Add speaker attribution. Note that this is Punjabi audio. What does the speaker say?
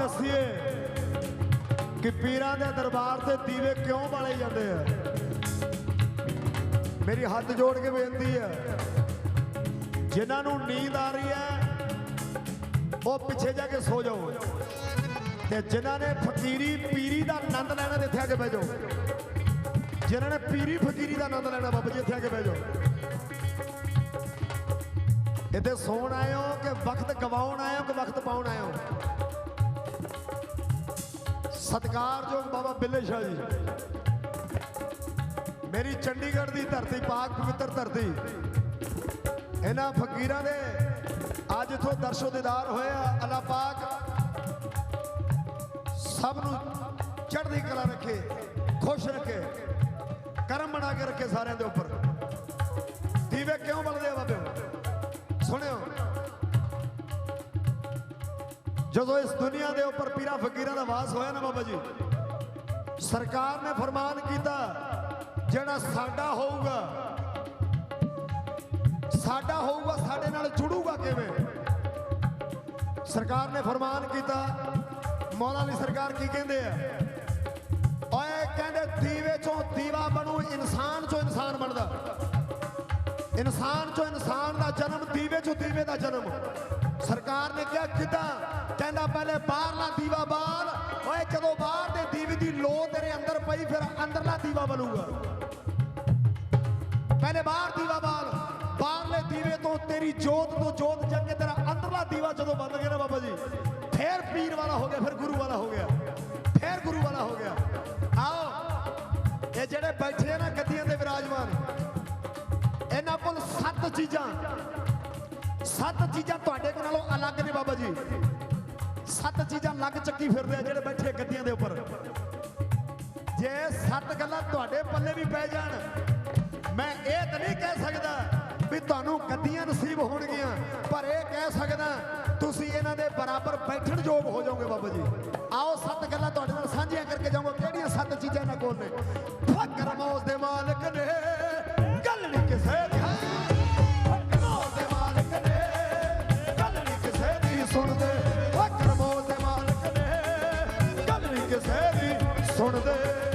Speaker 1: ਦੱਸੀਏ ਕਿ ਪੀਰਾਂ ਦੇ ਦਰਬਾਰ ਤੇ ਦੀਵੇ ਕਿਉਂ ਬਾਲੇ ਜਾਂਦੇ ਆ? ਮੇਰੀ ਹੱਥ ਜੋੜ ਕੇ ਬੇਨਤੀ ਹੈ ਜਿਨ੍ਹਾਂ ਨੂੰ ਨੀਂਦ ਆ ਰਹੀ ਹੈ, ਉਹ ਪਿੱਛੇ ਜਾ ਕੇ ਸੋ ਜਾਓ। ਤੇ ਜਿਨ੍ਹਾਂ ਨੇ ਫਕੀਰੀ ਪੀਰੀ ਦਾ ਆਨੰਦ ਲੈਣਾ ਤੇ ਇੱਥੇ ਆ ਕੇ ਬਹਿ ਜਾਓ। ਜਿਨ੍ਹਾਂ ਨੇ ਪੀਰੀ ਫਕੀਰੀ ਦਾ ਆਨੰਦ ਲੈਣਾ, ਬਾਬਾ ਜੀ, ਇੱਥੇ ਆ ਕੇ ਬਹਿ ਜਾਓ। ਇੱਥੇ ਸੌਣ ਆਏ ਹੋ ਕਿ ਵਕਤ ਗਵਾਉਣ ਆਇਓ ਕਿ ਵਕਤ ਪਾਉਣ ਆਏ ਸਤਿਕਾਰਯੋਗ ਬਾਬਾ ਬਿੱਲੇ ਸ਼ਾਹ ਜੀ। ਮੇਰੀ ਚੰਡੀਗੜ੍ਹ ਦੀ ਧਰਤੀ, ਪਾਕ ਪਵਿੱਤਰ ਧਰਤੀ। ਇਹਨਾਂ ਫਕੀਰਾਂ ਦੇ ਅੱਜ ਇਥੋਂ ਦਰਸ਼ੋ ਦੀਦਾਰ ਹੋਇਆ ਅੱਲਾ ਪਾਕ ਸਭ ਨੂੰ ਚੜ੍ਹਦੀ ਕਲਾ ਰੱਖੇ, ਖੁਸ਼ ਰੱਖੇ, ਕਰਮ ਬਣਾ ਕੇ ਰੱਖੇ ਸਾਰਿਆਂ ਦੇ ਉੱਪਰ। ਦੀਵੇ ਕਿਉਂ ਬਲਦੇ ਜਦੋਂ ਇਸ ਦੁਨੀਆ ਦੇ ਉੱਪਰ ਪੀਰਾਂ ਫਕੀਰਾਂ ਦਾ ਵਾਸ ਹੋਇਆ ਨਾ ਬਾਬਾ ਜੀ, ਸਰਕਾਰ ਨੇ ਫਰਮਾਨ ਕੀਤਾ, ਜਿਹੜਾ ਸਾਡਾ ਹੋਊਗਾ ਸਾਡਾ ਹੋਊਗਾ, ਸਾਡੇ ਨਾਲ ਜੁੜੂਗਾ ਕਿਵੇਂ? ਸਰਕਾਰ ਨੇ ਫਰਮਾਨ ਕੀਤਾ, ਮੌਲਾ ਅਲੀ ਸਰਕਾਰ ਕੀ ਕਹਿੰਦੇ ਆ? ਓਏ ਕਹਿੰਦੇ ਦੀਵੇ ਚੋਂ ਦੀਵਾ ਬਣੂ, ਇਨਸਾਨ ਚੋਂ ਇਨਸਾਨ ਬਣਦਾ। ਇਨਸਾਨ ਚੋਂ ਇਨਸਾਨ ਦਾ ਜਨਮ, ਦੀਵੇ ਚੋਂ ਦੀਵੇ ਦਾ ਜਨਮ। ਸਰਕਾਰ ਨੇ ਕਿਹਾ, ਕਿਦਾਂ? ਕਹਿੰਦਾ ਪਹਿਲੇ ਬਾਹਰਲਾ ਦੀਵਾ ਬਾਲ। ਓਏ ਜਦੋਂ ਬਾਹਰ ਦੇ ਦੀਵੇ ਦੀ ਲੋ ਤੇਰੇ ਅੰਦਰ ਪਈ, ਫਿਰ ਅੰਦਰਲਾ ਦੀਵਾ ਬਲੂਗਾ। ਪਹਿਲੇ ਬਾਹਰ ਦੀਵਾ ਬਾਲ। ਬਾਹਰਲੇ ਦੀਵੇ ਤੋਂ ਤੇਰੀ ਜੋਤ ਤੋਂ ਜੋਤ ਜਗ ਤੇਰਾ ਅੰਦਰਲਾ ਦੀਵਾ ਜਦੋਂ ਬੰਦ ਗਿਆ ਨਾ ਬਾਬਾ ਜੀ, ਫੇਰ ਪੀਰ ਵਾਲਾ ਹੋ ਗਿਆ, ਫਿਰ ਗੁਰੂ ਵਾਲਾ ਹੋ ਗਿਆ। ਫੇਰ ਗੁਰੂ ਵਾਲਾ ਹੋ ਗਿਆ। ਆਓ, ਇਹ ਜਿਹੜੇ ਬੈਠੇ ਆ ਨਾ ਗੱਦੀਆਂ ਦੇ ਵਿਰਾਜਮਾਨ, ਇਹਨਾਂ ਕੋਲ ਸੱਤ ਚੀਜ਼ਾਂ। ਸੱਤ ਚੀਜ਼ਾਂ ਤੁਹਾਡੇ ਕੋਲ ਨਾਲੋਂ ਅਲੱਗ ਨੇ ਬਾਬਾ ਜੀ। ਸੱਤ ਚੀਜ਼ਾਂ ਲੱਗ ਚੱਕੀ ਫਿਰਦੇ ਆ ਜਿਹੜੇ ਬੈਠੇ ਗੱਦੀਆਂ ਦੇ ਉੱਪਰ। ਜੇ ਸੱਤ ਗੱਲਾਂ ਤੁਹਾਡੇ ਪੱਲੇ ਵੀ ਪੈ ਜਾਣ, ਮੈਂ ਇਹ ਤਾਂ ਨਹੀਂ ਕਹਿ ਸਕਦਾ ਵੀ ਤੁਹਾਨੂੰ ਗੱਦੀਆਂ ਨਸੀਬ ਹੋਣਗੀਆਂ, ਪਰ ਇਹ ਕਹਿ ਸਕਦਾ ਤੁਸੀਂ ਇਹਨਾਂ ਦੇ ਬਰਾਬਰ ਬੈਠਣ ਯੋਗ ਹੋ ਜਾਓਗੇ ਬਾਬਾ ਜੀ। ਆਓ ਸੱਤ ਗੱਲਾਂ ਤੁਹਾਡੇ ਨਾਲ ਸਾਂਝੀਆਂ ਕਰਕੇ ਜਾਵਾਂਗਾ ਕਿਹੜੀਆਂ ਸੱਤ ਚੀਜ਼ਾਂ ਇਹਨਾਂ ਕੋਲ ਨੇ? corner there.